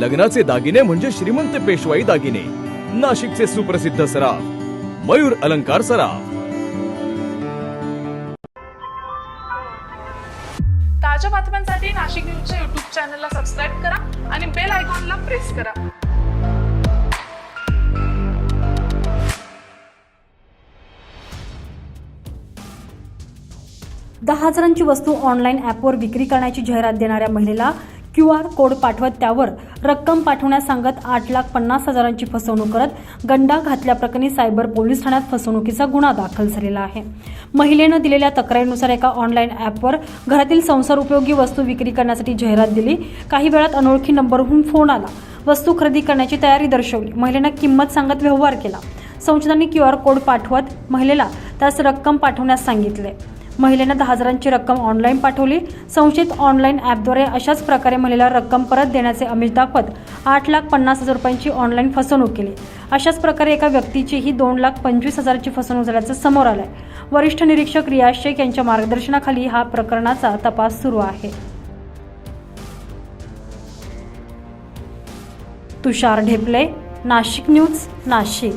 लग्नाचे दागिने म्हणजे श्रीमंत पेशवाई दागिने. नाशिकचे सुप्रसिद्ध सराफ मयूर अलंकार सराफ. ताज्या बातम्यांसाठी नाशिक न्यूजच्या युट्यूब चॅनलला सबस्क्राईब करा आणि बेल आयकॉनला प्रेस करा. दहा हजारांची वस्तू ऑनलाईन ॲपवर विक्री करण्याची जाहिरात देणाऱ्या महिलेला क्यू आर कोड पाठवत त्यावर रक्कम पाठवण्यास सांगत आठ लाख पन्नास हजारांची फसवणूक करत गंडा घातल्याप्रकरणी सायबर पोलीस ठाण्यात फसवणुकीचा गुन्हा दाखल झालेला आहे. महिलेनं दिलेल्या तक्रारीनुसार एका ऑनलाईन ॲपवर घरातील संसार उपयोगी वस्तू विक्री करण्यासाठी जाहिरात दिली. काही वेळात अनोळखी नंबरहून फोन आला. वस्तू खरेदी करण्याची तयारी दर्शवली. महिलेनं किंमत सांगत व्यवहार केला. संशोधनाने क्यू आर कोड पाठवत महिलेला त्यास रक्कम पाठवण्यास सांगितले. महिलेनं दहा हजारांची रक्कम ऑनलाईन पाठवली. संशयित ऑनलाईन ॲपद्वारे अशाच प्रकारे महिलेला रक्कम परत देण्याचे अमिष दाखवत आठ लाख पन्नास हजार रुपयांची ऑनलाईन फसवणूक केली. अशाच प्रकारे एका व्यक्तीचीही दोन लाख पंचवीस हजाराची फसवणूक झाल्याचं समोर आलंय. वरिष्ठ निरीक्षक रियाज शेख यांच्या मार्गदर्शनाखाली हा प्रकरणाचा तपास सुरू आहे. तुषार ढेपले नाशिक न्यूज नाशिक.